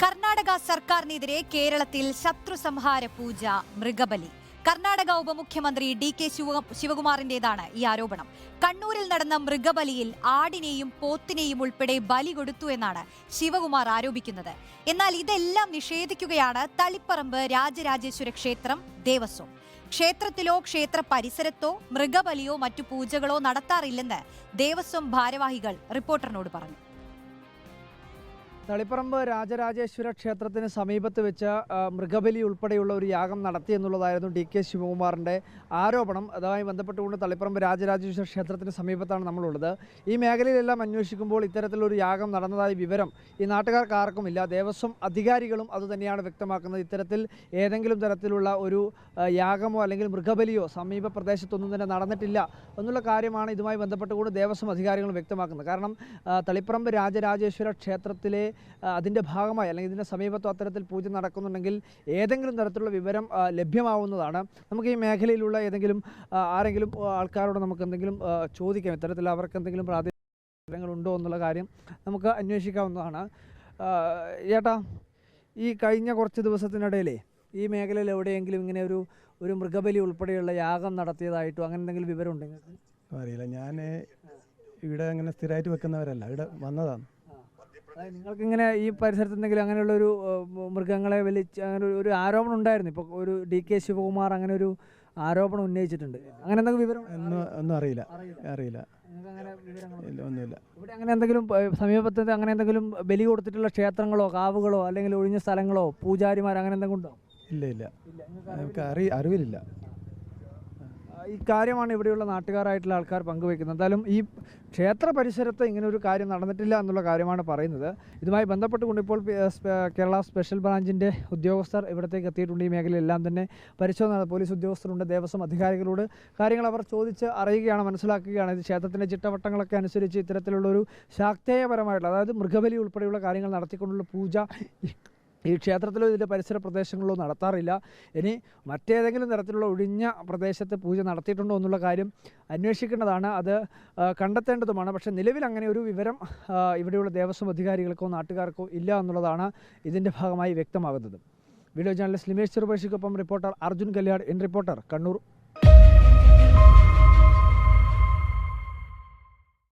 കർണാടക സർക്കാരിനെതിരെ കേരളത്തിൽ ശത്രു സംഹാര പൂജ മൃഗബലി. കർണാടക ഉപമുഖ്യമന്ത്രി ഡി കെ ശിവ ശിവകുമാറിന്റേതാണ് ഈ ആരോപണം. കണ്ണൂരിൽ നടന്ന മൃഗബലിയിൽ ആടിനെയും പോത്തിനെയും ഉൾപ്പെടെ ബലി കൊടുത്തു എന്നാണ് ശിവകുമാർ ആരോപിക്കുന്നത്. എന്നാൽ ഇതെല്ലാം നിഷേധിക്കുകയാണ് തളിപ്പറമ്പ് രാജരാജേശ്വര ക്ഷേത്രം ദേവസ്വം. ക്ഷേത്രത്തിലോ ക്ഷേത്ര പരിസരത്തോ മൃഗബലിയോ മറ്റു പൂജകളോ നടത്താറില്ലെന്ന് ദേവസ്വം ഭാരവാഹികൾ റിപ്പോർട്ടറിനോട് പറഞ്ഞു. തളിപ്പറമ്പ് രാജരാജേശ്വര ക്ഷേത്രത്തിന് സമീപത്ത് വെച്ച് മൃഗബലി ഉൾപ്പെടെയുള്ള ഒരു യാഗം നടത്തി എന്നുള്ളതായിരുന്നു ഡി കെ ശിവകുമാറിന്റെ ആരോപണം. അതുമായി ബന്ധപ്പെട്ടുകൊണ്ട് തളിപ്പറമ്പ് രാജരാജേശ്വര ക്ഷേത്രത്തിന് സമീപത്താണ് നമ്മളുള്ളത്. ഈ മേഖലയിലെല്ലാം അന്വേഷിക്കുമ്പോൾ ഇത്തരത്തിലൊരു യാഗം നടന്നതായി വിവരം ഈ നാട്ടുകാർക്ക് ആർക്കുമില്ല. ദേവസ്വം അധികാരികളും അതുതന്നെയാണ് വ്യക്തമാക്കുന്നത്. ഇത്തരത്തിൽ ഏതെങ്കിലും തരത്തിലുള്ള ഒരു യാഗമോ അല്ലെങ്കിൽ മൃഗബലിയോ സമീപ പ്രദേശത്തൊന്നും തന്നെ നടന്നിട്ടില്ല എന്നുള്ള കാര്യമാണ് ഇതുമായി ബന്ധപ്പെട്ടുകൊണ്ട് ദേവസ്വം അധികാരികൾ വ്യക്തമാക്കുന്നത്. കാരണം തളിപ്പറമ്പ് രാജരാജേശ്വര ക്ഷേത്രത്തിലെ അതിന്റെ ഭാഗമായി അല്ലെങ്കിൽ ഇതിന്റെ സമീപത്തോ അത്തരത്തിൽ പൂജ നടക്കുന്നുണ്ടെങ്കിൽ ഏതെങ്കിലും തരത്തിലുള്ള വിവരം ലഭ്യമാവുന്നതാണ്. നമുക്ക് ഈ മേഖലയിലുള്ള ഏതെങ്കിലും ആരെങ്കിലും ആൾക്കാരോട് നമുക്ക് എന്തെങ്കിലും ചോദിക്കാം. ഇത്തരത്തിൽ അവർക്ക് എന്തെങ്കിലും പ്രാദേശിക വിവരങ്ങളുണ്ടോ എന്നുള്ള കാര്യം നമുക്ക് അന്വേഷിക്കാവുന്നതാണ്. ചേട്ടാ ഈ കഴിഞ്ഞ കുറച്ച് ദിവസത്തിനിടയിലേ ഈ മേഖലയിൽ എവിടെയെങ്കിലും ഇങ്ങനെ ഒരു ഒരു മൃഗബലി ഉൾപ്പെടെയുള്ള യാഗം നടത്തിയതായിട്ടോ അങ്ങനെ എന്തെങ്കിലും വിവരം ഉണ്ടെങ്കിൽ അറിയില്ല. ഞാൻ ഇവിടെ അങ്ങനെ സ്ഥിരമായിട്ട് വെക്കുന്നവരല്ല. ഇവിടെ വന്നതാണ്. നിങ്ങൾക്ക് ഇങ്ങനെ ഈ പരിസരത്ത് എന്തെങ്കിലും അങ്ങനെയുള്ള ഒരു മൃഗങ്ങളെ വലിച്ച് അങ്ങനെ ഒരു- ആരോപണം ഉണ്ടായിരുന്നു. ഇപ്പോൾ ഒരു ഡി കെ ശിവകുമാർ അങ്ങനെ ഒരു ആരോപണം ഉന്നയിച്ചിട്ടുണ്ട്. അങ്ങനെ എന്തെങ്കിലും വിവരം ഒന്നും ഒന്നും അറിയില്ല. അറിയില്ല. ഒന്നുമില്ല. ഇവിടെ അങ്ങനെ എന്തെങ്കിലും സമീപത്ത് അങ്ങനെ എന്തെങ്കിലും ബലി കൊടുത്തിട്ടുള്ള ക്ഷേത്രങ്ങളോ കാവുകളോ അല്ലെങ്കിൽ ഒഴിഞ്ഞ സ്ഥലങ്ങളോ പൂജാരിമാർ അങ്ങനെ എന്തെങ്കിലും ഉണ്ടോ? ഇല്ല ഇല്ല. നമുക്ക് അറി അറിവില്ല ആ, ഈ കാര്യമാണ് ഇവിടെയുള്ള നാട്ടുകാരായിട്ടുള്ള ആൾക്കാർ പങ്കുവയ്ക്കുന്നത്. എന്തായാലും ഈ ക്ഷേത്ര പരിസരത്ത് ഇങ്ങനെ ഒരു കാര്യം നടന്നിട്ടില്ല എന്നുള്ള കാര്യമാണ് പറയുന്നത്. ഇതുമായി ബന്ധപ്പെട്ടുകൊണ്ട് ഇപ്പോൾ കേരള സ്പെഷ്യൽ ബ്രാഞ്ചിന്റെ ഉദ്യോഗസ്ഥർ ഇവിടത്തേക്ക് എത്തിയിട്ടുണ്ട്. ഈ മേഖലയിലെല്ലാം തന്നെ പരിശോധന പോലീസ് ഉദ്യോഗസ്ഥരുണ്ട് ദേവസ്വം അധികാരികളോട് കാര്യങ്ങൾ അവർ ചോദിച്ച് അറിയുകയാണ് മനസ്സിലാക്കുകയാണ്. ഇത് ക്ഷേത്രത്തിന്റെ ചിട്ടവട്ടങ്ങളൊക്കെ അനുസരിച്ച് ഇത്തരത്തിലുള്ള ഒരു ശാക്തേയപരമായിട്ടുള്ള അതായത് മൃഗബലി ഉൾപ്പെടെയുള്ള കാര്യങ്ങൾ നടത്തിക്കൊണ്ടുള്ള പൂജ ഈ ക്ഷേത്രത്തിലോ ഇതിന്റെ പരിസര പ്രദേശങ്ങളിലോ നടത്താറില്ല. ഇനി മറ്റേതെങ്കിലും തരത്തിലുള്ള ഒഴിഞ്ഞ പ്രദേശത്ത് പൂജ നടത്തിയിട്ടുണ്ടോ എന്നുള്ള കാര്യം അന്വേഷിക്കേണ്ടതാണ്. അത് കണ്ടെത്തേണ്ടതുമാണ്. പക്ഷേ നിലവിൽ അങ്ങനെ ഒരു വിവരം ഇവിടെയുള്ള ദേവസ്വം അധികാരികൾക്കോ നാട്ടുകാർക്കോ ഇല്ല എന്നുള്ളതാണ് ഇതിന്റെ ഭാഗമായി വ്യക്തമാകുന്നത്. Video journalist Limesh ചെറുപേഷിക്കൊപ്പം reporter Arjun Kalyan in reporter Kannur.